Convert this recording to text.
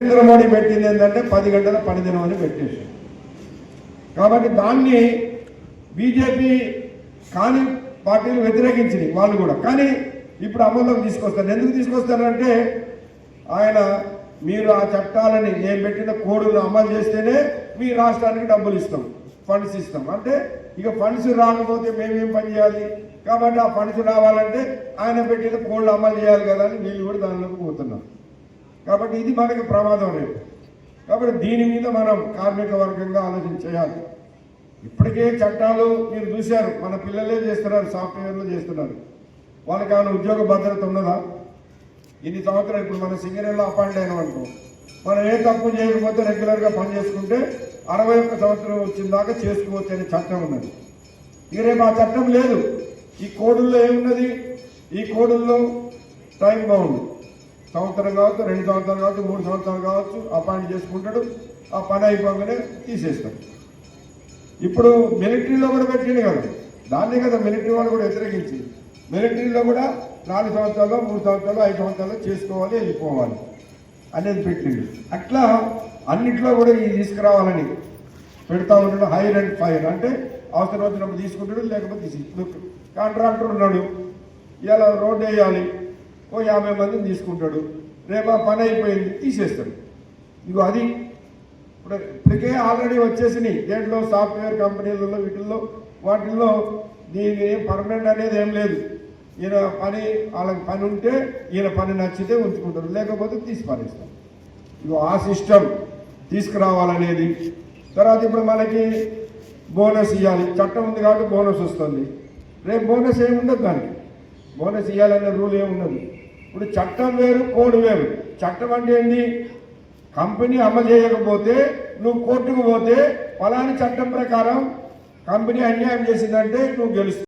నరేంద్ర మోడీ పెట్టింది ఏంటంటే పది గంటల పనిదినం అని పెట్టేశారు కాబట్టి దాన్ని బీజేపీ కాని పార్టీలు వ్యతిరేకించినాయి వాళ్ళు కూడా. కానీ ఇప్పుడు అమల్లోకి తీసుకొస్తారు. ఎందుకు తీసుకొస్తారంటే ఆయన మీరు ఆ చట్టాలని నేను పెట్టిన కోడును అమలు చేస్తేనే మీ రాష్ట్రానికి డబ్బులు ఇస్తాం ఫండ్స్ ఇస్తాం. అంటే ఇక ఫండ్స్ రాకపోతే మేమేం పని చేయాలి? కాబట్టి ఆ ఫండ్స్ రావాలంటే ఆయన పెట్టిన కోళ్ళు అమలు చేయాలి కదా అని వీళ్ళు కూడా దానిలోకి పోతున్నారు. కాబట్టి ఇది మనకి ప్రమాదం లేదు. కాబట్టి దీని మీద మనం కార్మిక వర్గంగా ఆలోచన చేయాలి. ఇప్పటికే చట్టాలు మీరు చూశారు. మన పిల్లలే చేస్తున్నారు సాఫ్ట్వేర్లో చేస్తున్నారు. వాళ్ళకి ఏమైనా ఉద్యోగ భద్రత ఉన్నదా? ఇన్ని సంవత్సరాలు ఇప్పుడు మన సింగరేలో అపాయింట్ అయినాం అనుకో మనం ఏ తప్పు చేయకపోతే రెగ్యులర్గా పని చేసుకుంటే అరవై ఒక్క సంవత్సరం వచ్చిన దాకా చేసుకోవచ్చు అనే చట్టం ఉన్నది. ఇక రేపు ఆ చట్టం లేదు. ఈ కోడుల్లో ఏమున్నది? ఈ కోడుల్లో టైం బాగుంది. సంవత్సరం కావచ్చు రెండు సంవత్సరాలు కావచ్చు మూడు సంవత్సరాలు కావచ్చు అపాయింట్ చేసుకుంటాడు ఆ పని అయిపోగానే తీసేస్తాడు. ఇప్పుడు మిలిటరీలో కూడా పెట్టింది కదా. దాన్నే కదా మిలిటరీ వాళ్ళు కూడా వ్యతిరేకించి. మిలిటరీలో కూడా నాలుగు సంవత్సరాలు మూడు సంవత్సరాలు ఐదు సంవత్సరాలు చేసుకోవాలి వెళ్ళిపోవాలి అనేది పెట్టింది అట్లా అన్నిట్లో కూడా ఇది తీసుకురావాలని పెడతా ఉంటాడు హైర్ అండ్ ఫైర్. అంటే అవసరం వచ్చినప్పుడు తీసుకుంటాడు లేకపోతే తీసి కాంట్రాక్టర్ ఉన్నాడు. ఇలా రోడ్డు వేయాలి. ఓ యాభై మందిని తీసుకుంటాడు. రేపు ఆ పని అయిపోయింది తీసేస్తాడు. ఇగో అది. ఇప్పుడు ఇప్పటికే ఆల్రెడీ వచ్చేసినాయి. దేంట్లో సాఫ్ట్వేర్ కంపెనీలలో వీటిల్లో వాటిల్లో దీని పర్మనెంట్ అనేది ఏం లేదు. ఈయన పని వాళ్ళకి పని ఉంటే ఈయన పని నచ్చితే ఉంచుకుంటారు. లేకపోతే తీసి పారేస్తారు ఇగో ఆ సిస్టమ్ తీసుకురావాలనేది. తర్వాత ఇప్పుడు మనకి బోనస్ ఇవ్వాలి చట్టం ఉంది కాబట్టి బోనస్ వస్తుంది. రేపు బోనస్ ఏముండదు ఉండదు దానికి. బోనస్ ఇవ్వాలనే రూల్ ఏమున్నది ఇప్పుడు చట్టం వేరు కోడ్ వేరు. చట్టం అంటే ఏంటి కంపెనీ అమలు చేయకపోతే నువ్వు కోర్టుకు పోతే ఫలాని చట్టం ప్రకారం కంపెనీ అన్యాయం చేసిందంటే నువ్వు గెలుస్తావు.